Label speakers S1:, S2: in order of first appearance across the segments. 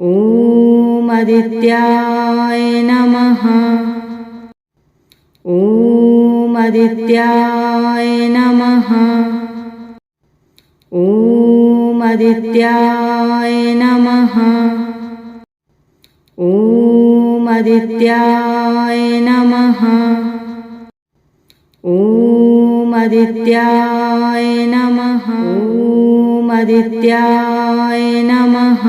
S1: ॐ आदित्याय नमः। ॐ आदित्याय नमः। ॐ आदित्याय नमः। ॐ आदित्याय नमः ॐ आदित्याय नमः ॐ आदित्याय नमः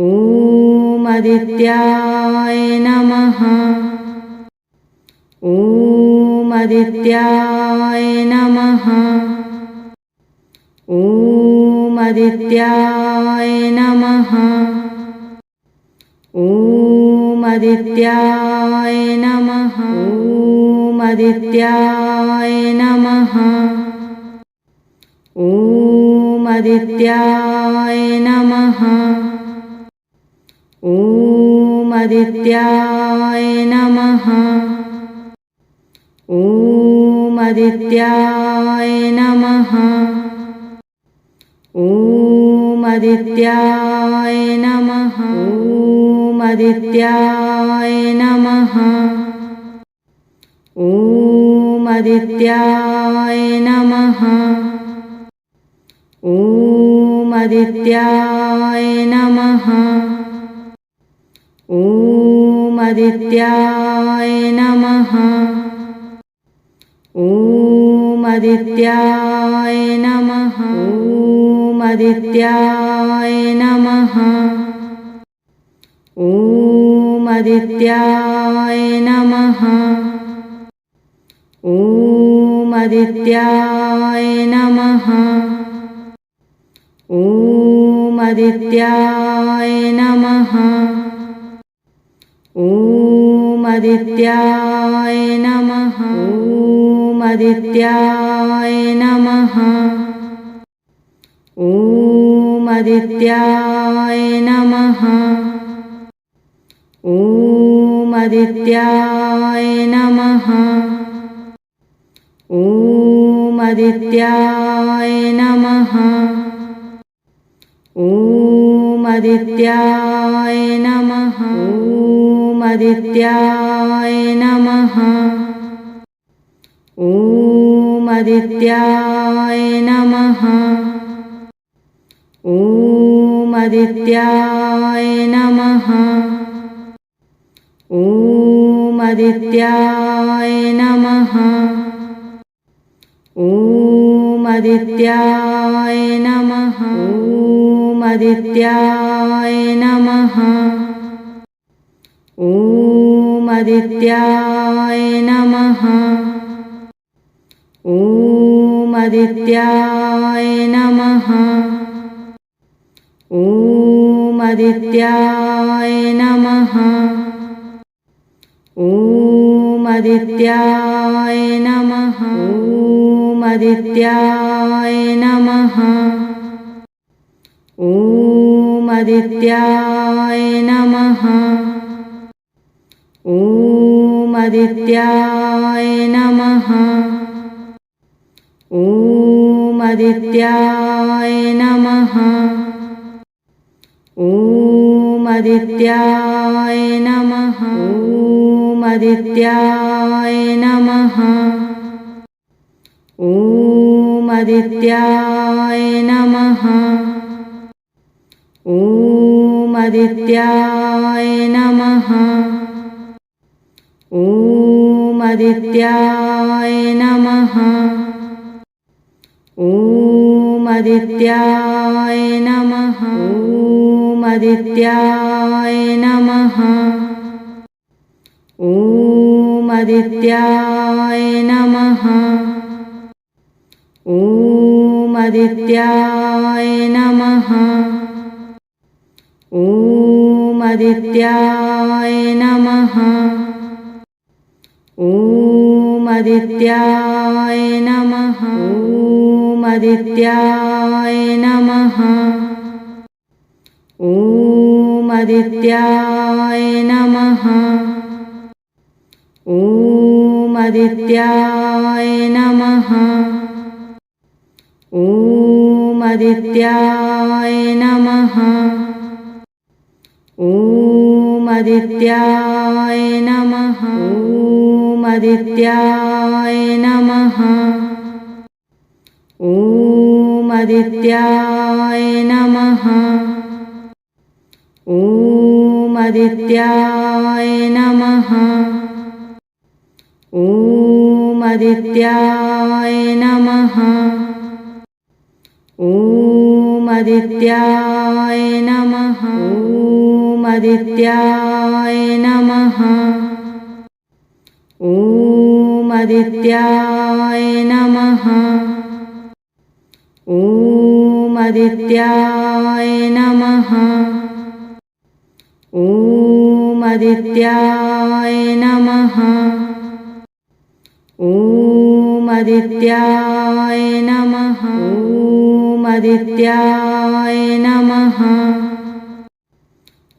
S1: ॐ आदित्याय नमः। ॐ आदित्याय नमः। ॐ आदित्याय नमः। ॐ आदित्याय नमः ॐ आदित्याय नमः ॐ आदित्याय नमः ॐ आदित्याय नमः। ॐ आदित्याय नमः। ॐ आदित्याय नमः। ॐ आदित्याय नमः। ॐ आदित्याय नमः। ॐ आदित्याय नमः ॐ आदित्याय नमः। ॐ आदित्याय नमः। ॐ आदित्याय नमः। ॐ आदित्याय नमः ॐ आदित्याय नमः ॐ आदित्याय नमः ॐ आदित्याय नमः ॐ आदित्याय नमः ॐ आदित्याय नमः ॐ आदित्याय नमः ॐ आदित्याय नमः ॐ आदित्याय नमः ॐ आदित्याय नमः। ॐ आदित्याय नमः। ॐ आदित्याय नमः। ॐ आदित्याय नमः। ॐ आदित्याय नमः। ॐ आदित्याय नमः ॐ आदित्याय नमः। ॐ आदित्याय नमः। ॐ आदित्याय नमः। ॐ आदित्याय नमः। ॐ आदित्याय नमः। ॐ आदित्याय नमः ॐ आदित्याय नमः। ॐ आदित्याय नमः। ॐ आदित्याय नमः। ॐ आदित्याय नमः। ॐ आदित्याय नमः। ॐ आदित्याय नमः ॐ आदित्याय नमः। ॐ आदित्याय नमः। ॐ आदित्याय नमः। ॐ आदित्याय नमः ॐ आदित्याय नमः ॐ आदित्याय नमः ॐ आदित्याय नमः। ॐ आदित्याय नमः। ॐ आदित्याय नमः। ॐ आदित्याय नमः। ॐ आदित्याय नमः। आदित्याय नमः आदित्याय नमः। ॐ आदित्याय नमः। ॐ आदित्याय नमः। ॐ आदित्याय नमः। ॐ आदित्याय नमः। ॐ आदित्याय नमः ॐ आदित्याय नमः। ॐ आदित्याय नमः। ॐ आदित्याय नमः। ॐ आदित्याय नमः ॐ आदित्याय नमः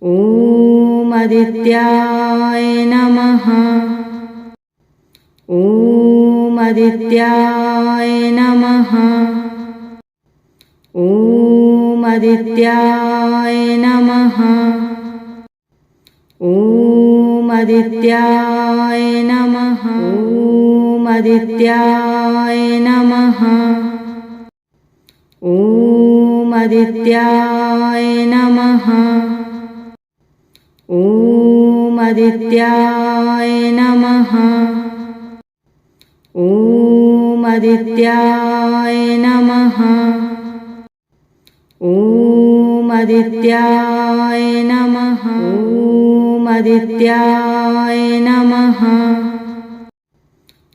S1: ॐ आदित्याय नमः ॐ आदित्याय नमः। ॐ आदित्याय नमः। ॐ आदित्याय नमः। ॐ आदित्याय नमः ॐ आदित्याय नमः ॐ आदित्याय नमः ॐ आदित्याय नमः। ॐ आदित्याय नमः। ॐ आदित्याय नमः।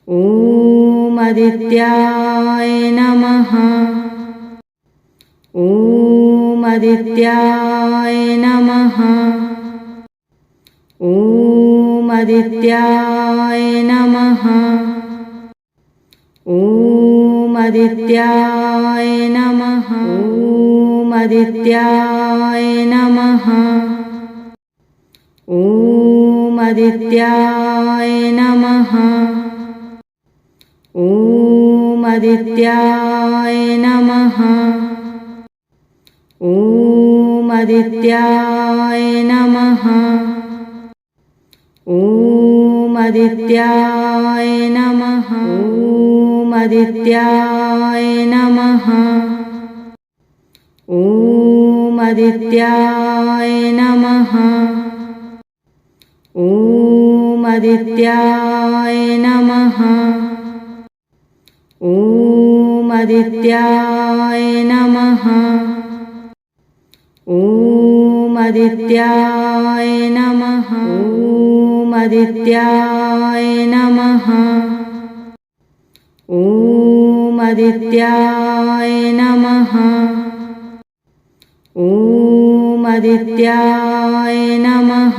S1: ॐ आदित्याय नमः। ॐ आदित्याय नमः। ॐ आदित्याय नमः ॐ आदित्याय नमः। ॐ आदित्याय नमः। ॐ आदित्याय नमः। ॐ आदित्याय नमः नमः आदित्याय नमः। ॐ आदित्याय नमः। ॐ आदित्याय नमः। ॐ आदित्याय नमः। ॐ आदित्याय नमः। ॐ आदित्याय नमः ॐ आदित्याय नमः। ॐ आदित्याय नमः।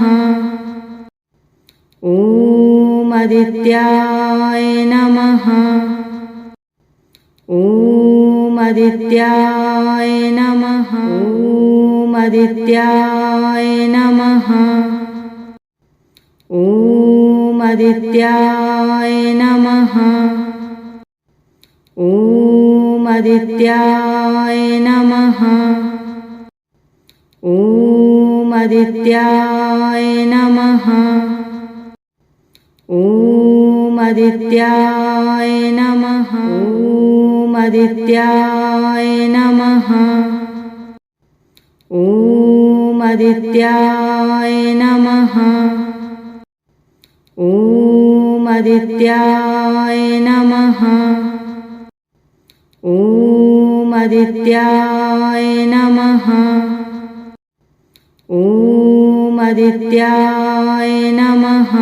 S1: ॐ आदित्याय नमः। ॐ आदित्याय नमः। ॐ आदित्याय नमः ॐ आदित्याय नमः ॐ आदित्याय नमः। ॐ आदित्याय नमः। ॐ आदित्याय नमः। ॐ आदित्याय नमः ॐ आदित्याय नमः ॐ आदित्याय नमः ॐ आदित्याय नमः। ॐ आदित्याय नमः